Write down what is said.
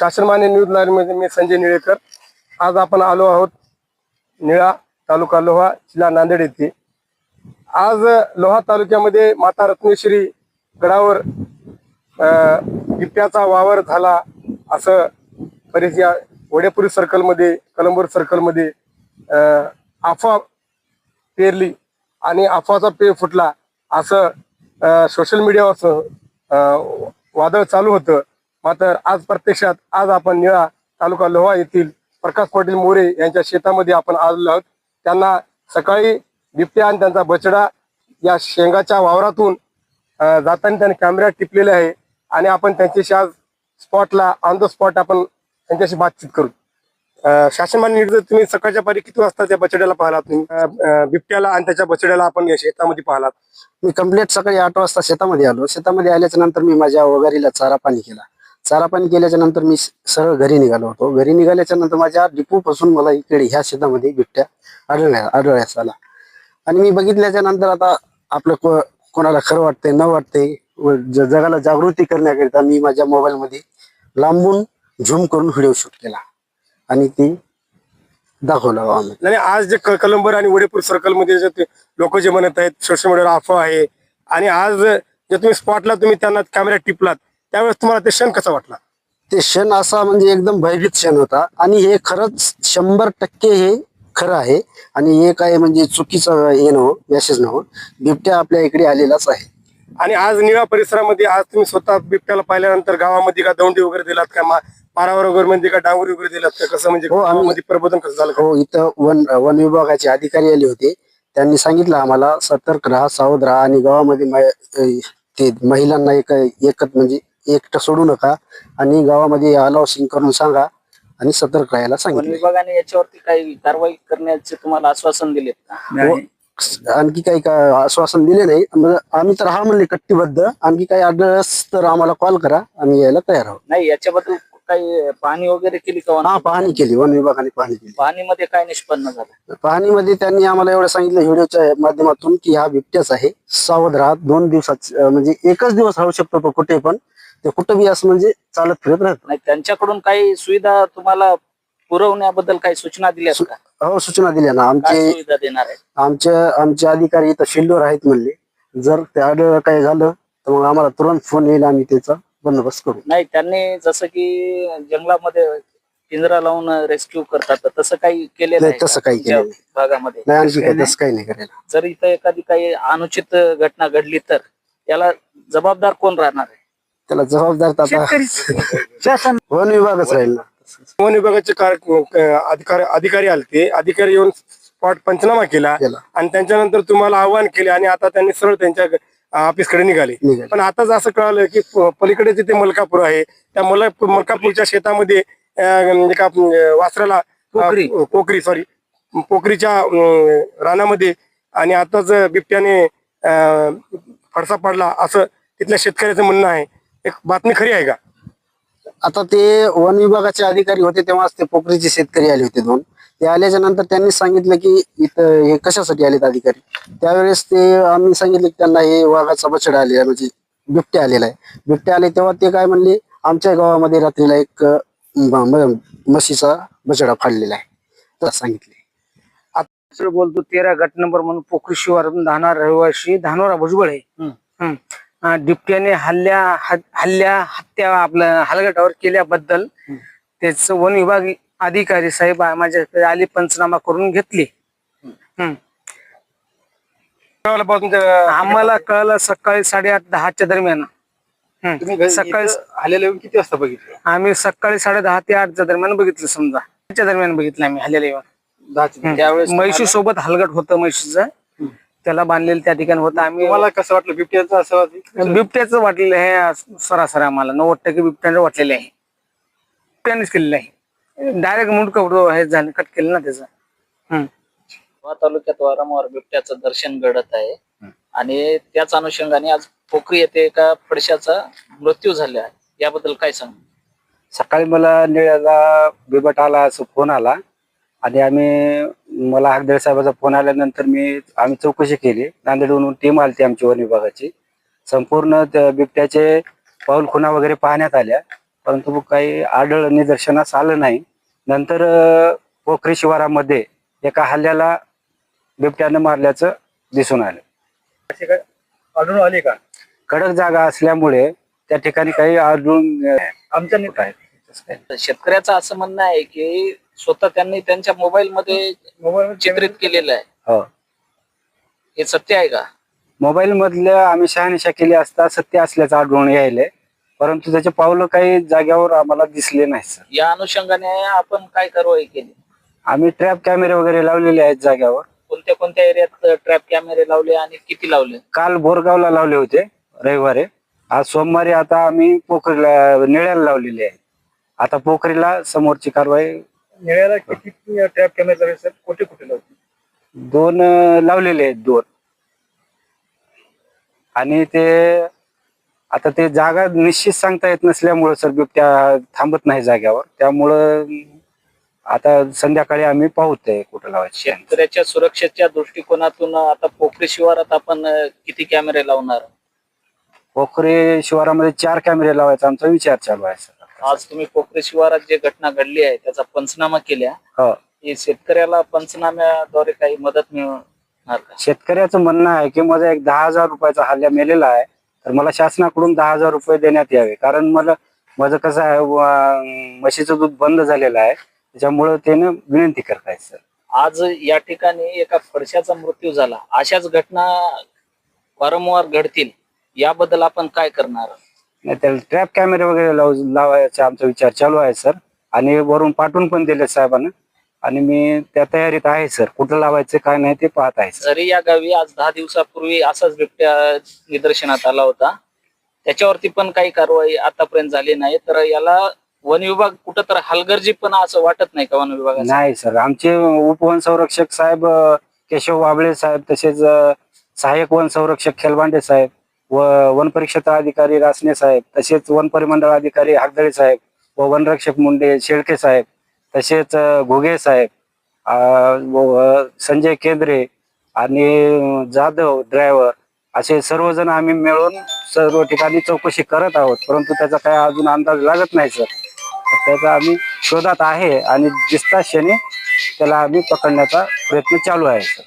शासनमान्य news लाईनमध्ये मी संजय निळेकर. आज आपण आलो आहोत निळा तालुका लोहा जिल्हा नांदेड येथे. आज लोहा तालुक्यामध्ये माता रत्नेश्वरी गडावर अं, बिबट्याचा वावर झाला असं बरेच या वडेपुरी सर्कलमध्ये कलंबोर सर्कलमध्ये अफवा पेरली आणि अफवाचा पे फुटला असं सोशल मीडियावर वादळ चालू होतं. मात्र आज प्रत्यक्षात आज आपण निळा तालुका लोहा येथील प्रकाश पाटील मोरे यांच्या शेतामध्ये आपण आलेलो आहोत. त्यांना सकाळी बिबट्या आणि त्यांचा बछडा या शेंगाच्या वावरातून जाताना त्यांनी कॅमेऱ्यात टिपलेले आहे आणि आपण त्यांच्याशी आज स्पॉटला ऑन द स्पॉट आपण त्यांच्याशी बातचीत करू. अं, शासनमान्य निर्देश तुम्ही सकाळच्या पारी किती वाजता त्या बछड्याला पाहिलात तुम्ही? बिबट्याला आणि त्याच्या बछड्याला आपण या शेतामध्ये पाहिलात. मी कंप्लीट सकाळी आठ वाजता शेतामध्ये आलो. शेतामध्ये आल्याच्यानंतर मी माझ्या वगैरेला चारा पाणी केला. चारा पाणी केल्याच्यानंतर मी सरळ घरी निघालो होतो. घरी निघाल्याच्या नंतर माझ्या डिपो पासून मला इकडे ह्या शेतामध्ये बिबट्या आढळल्या आढळण्यास आला. आणि मी बघितल्याच्या नंतर आता आपलं को कोणाला खरं वाटतंय न वाटतंय व ज- जगाला जागृती करण्याकरिता मी माझ्या मोबाईलमध्ये लांबून झूम करून व्हिडिओ शूट केला. आणि ती दाखवला आम्ही. आणि आज जे क- कलंबर आणि वडेपूर सर्कलमध्ये जे लोक जे म्हणत आहेत सोशल मीडियावर अफवा आहे. आणि आज जे तुम्ही स्पॉटला तुम्ही त्यांना कॅमेरा टिपलात. त्यावेळेस तुम्हाला ते क्षण कसा वाटला? ते क्षण असा म्हणजे एकदम भयभीत क्षण होता. आणि हे खरंच शंभर टक्के हे खरं आहे. आणि हे काय म्हणजे चुकीचं हे नव्ह मेसेज नव्ह. बिबट्या आपल्या इकडे आलेलाच आहे. आणि आज निळा परिसरामध्ये आज तुम्ही स्वतः बिबट्याला पाहिल्यानंतर गावामध्ये का दौंडी वगैरे दिलात का? मा- पारावर वगैरे म्हणजे का डांगुरी वगैरे दिलात का? कसं म्हणजे हो, आम्ही- गावामध्ये प्रबोधन कसं झालं? का? हो इथं वन वन विभागाचे अधिकारी आले होते. त्यांनी सांगितलं आम्हाला सतर्क राहा सावध राहा. आणि गावामध्ये अं, ते महिलांना एक एकत म्हणजे एकटं सोडू नका आणि गावामध्ये अलाउसिंग करून सांगा आणि सतर्क राहायला वन सांगितलं. विभागाने याच्यावरती काही कारवाई करण्याचे तुम्हाला आश्वासन दिले का? व- आणखी काही का आश्वासन दिले नाही. मग आम्ही तर हा म्हणले कट्टीबद्ध. आणखी काही आढळस तर आम्हाला कॉल करा. आम्ही यायला तयार आहोत. नाही याच्याबद्दल काही पाहणी वगैरे केली का वन हा पाहणी केली. वन विभागाने पाहणी केली. पाहणीमध्ये काय निष्पन्न झालं? पाहणीमध्ये त्यांनी आम्हाला एवढं सांगितलं व्हिडिओच्या माध्यमातून की हा बिबट्याच आहे. सावध राहा. दोन दिवसात म्हणजे एकच दिवस राहू शकतो तो कुठे पण ते कुठं बी असं म्हणजे चालत फिरत राहत. नाही त्यांच्याकडून काही सुविधा तुम्हाला पुरवण्याबद्दल काही सूचना दिल्या का? हो सूचना दिल्या ना. काय आमचे सुविधा देणार आहे आमचे आमचे अधिकारी इथं शिल्लोर आहेत म्हणले. जर ते आढळ काही झालं तर मग आम्हाला तुरंत फोन येईल आम्ही त्याचा बंदोबस्त करू. नाही त्यांनी जसं की जंगलामध्ये पिंजरा लावून रेस्क्यू करतात तर तसं काही केलेलं नाही, आहे का तसं काही तुमच्या केलेलं नाही. भागामध्ये? नाही आणखी काही तसं काही नाही करायला जर इथं एखादी काही अनुचित घटना घडली तर त्याला जबाबदार कोण राहणार आहे? त्याला जबाबदार तर आता शासन वन विभागच राहील ना. वन विभागाचे कार- अधिकारी अधिकारी आले ते. अधिकारी येऊन स्पॉट पंचनामा केला केला. आणि त्यांच्यानंतर तुम्हाला आव्हान केले आणि आता त्यांनी सरळ त्यांच्या ऑफिसकडे निघाले. निघाले. पण आताच असं कळालं की प- पलीकडे जिथे मलकापूर आहे त्या मल मलकापूरच्या शेतामध्ये अं, म्हणजे का अं, वासराला पोखरी. सॉरी पोखरीच्या अं, रानामध्ये आणि आताच बिबट्याने अं, फडसा पडला असं तिथल्या शेतकऱ्याचं म्हणणं आहे. एक बातमी खरी आहे का? आता ते वन विभागाचे अधिकारी होते तेव्हाच ते पोखरीचे शेतकरी आले होते दोन. ते आल्याच्यानंतर त्यांनी सांगितलं की इथं हे कशासाठी आलेत अधिकारी? त्यावेळेस ते आम्ही सांगितलं की त्यांना हे वाघाचा बछडा आलेला म्हणजे बिबट्या आलेला आहे. बिबट्या आले तेव्हा ते काय म्हणले आमच्या गावामध्ये रात्रीला एक म्हशीचा बछडा फाडलेला आहे. तर सांगितले. सर बोलतो तेरा गट नंबर म्हणून पोखरी शिवारातून धाणार रहिवासी धानोरा भुजबळ आहे. बिबट्याने हल्ल्या हल्ल्या हत्या आपल्या हलगटावर केल्याबद्दल त्याच वन विभाग अधिकारी साहेब माझ्याकडे आले पंचनामा करून घेतली. आम्हाला कळलं सकाळी साडेआठ दहाच्या दरम्यान. सकाळी आलेले येऊन किती वाजता बघितलं? आम्ही सकाळी साडे दहा ते आठच्या दरम्यान बघितलं समजा. दरम्यान बघितलं आम्ही हल्ल्याला येऊन. त्यावेळेस म्हैशी सोबत हलगट होतं म्हशीचं. त्याला बांधलेलं त्या ठिकाणी होतं. आम्ही तुम्हाला कसं वाटलं? बिबट्याचं असं बिबट्याचं वाटलेलं आहे सरासरी आम्हाला. नव्वद टक्के बिबट्याचं वाटलेलं आहे. बिबट्यानेच केलेलं आहे. डायरेक्ट मुंडकं हे झालं कट केलं ना त्याचं. हम्म. तालुक्यात वारंवार बिबट्याचं दर्शन घडत आहे. आणि त्याच अनुषंगाने आज पोखरी येथे एका फडशाचा मृत्यू झाला आहे. याबद्दल काय सांग? सकाळी मला निळ्याला बिबट आला असं फोन आला. आणि आम्ही मला हागदळ साहेबाचा फोन आल्यानंतर मी आम्ही चौकशी केली. नांदेडहून टीम आलती आमची वन विभागाची. संपूर्ण त्या बिबट्याचे पाऊल खुणा वगैरे पाहण्यात आल्या. परंतु काही आढळ निदर्शनास आलं नाही. नंतर पोखरी शिवारामध्ये एका हल्ल्याला बिबट्यानं मारल्याचं दिसून आलं. आढळून आले का? कडक जागा असल्यामुळे त्या ठिकाणी काही आढळून आमच्या. शेतकऱ्याचं असं म्हणणं आहे की स्वतः त्यांनी त्यांच्या मोबाईल मध्ये मोबाईल चित्रित केलेलं आहे. हो. हे सत्य आहे का? मोबाईल मधल्या आम्ही शहानिशा केली असता सत्य असल्याचं आढळून यायले परंतु त्याचे पावलं काही जाग्यावर आम्हाला दिसले नाही सर या अनुषंगाने आपण काय कारवाई केली? आम्ही ट्रॅप कॅमेरे वगैरे लावलेले आहेत जाग्यावर कोणत्या कोणत्या एरियात ट्रॅप कॅमेरे लावले आणि किती लावले? काल बोरगावला लावले होते रविवारी. आज सोमवारी आता आम्ही पोखरीला निळ्याला लावलेले आहेत. आता पोखरीला समोरची कारवाई निळ्याला किती ट्रॅप कॅमेरा लावले सर? कुठे कुठे लावते दोन अं, लावलेले आहेत दोन. आणि ते आता ते जागा निश्चित सांगता येत नसल्यामुळं सर बिबट्या थांबत नाही जाग्यावर. त्यामुळं आता संध्याकाळी आम्ही पाहतोय कुठं लावायचे शेतकऱ्याच्या सुरक्षेच्या दृष्टिकोनातून आता पोखरी शिवारात आपण अं, किती कॅमेरे लावणार? पोखरी शिवारामध्ये चार कॅमेरे लावायचा आमचा विचार चालू आहे सर. आज तुम्ही पोखरी शिवारात जे घटना घडली आहे त्याचा पंचनामा केल्या. हो. शेतकऱ्याला पंचनाम्याद्वारे काही मदत मिळणार का? शेतकऱ्याचं म्हणणं आहे की माझा एक दहा हजार रुपयाचा हल्ला मेलेला आहे तर मला शासनाकडून दहा हजार रुपये देण्यात यावे. कारण मला माझं कसं आहे व- म्हशीचं दूध बंद झालेलं आहे. त्याच्यामुळं त्यानं विनंती करतायत सर. आज या ठिकाणी एका फडशाचा मृत्यू झाला. अशाच घटना वारंवार घडतील. याबद्दल आपण काय करणार? नाही त्याला ट्रॅप कॅमेरे वगैरे लाव लावायचा आमचा विचार चालू आहे सर आणि वरून पाठवून पण दिले साहेबांना. आणि मी त्या तयारीत आहे सर कुठं लावायचं काय नाही ते पाहत आहे सर जरी या गावी आज दहा दिवसापूर्वी असाच बिबट्या निदर्शनात आला होता. त्याच्यावरती पण काही कारवाई आतापर्यंत झाली नाही. तर याला वन विभाग कुठं तर हलगर्जीपणा असं वाटत नाही का वन विभागाचं? नाही सर आमचे उपवन संरक्षक साहेब अ, केशव वाबळे साहेब तसेच अ, सहाय्यक वन संरक्षक खेलबांडे साहेब व वन परिक्षेत्र अधिकारी रासने साहेब तसेच वन परिमंडळ अधिकारी हागदळे साहेब व वनरक्षक मुंडे शेळके साहेब तसेच घुगे साहेब व संजय केंद्रे आणि जाधव ड्रायव्हर असे सर्वजण आम्ही मिळून सर्व ठिकाणी चौकशी करत आहोत. परंतु त्याचा काय अजून अंदाज लागत नाही सर. त्याचा आम्ही शोधात आहे आणि दिसता क्षणी त्याला आम्ही पकडण्याचा प्रयत्न चालू आहे सर.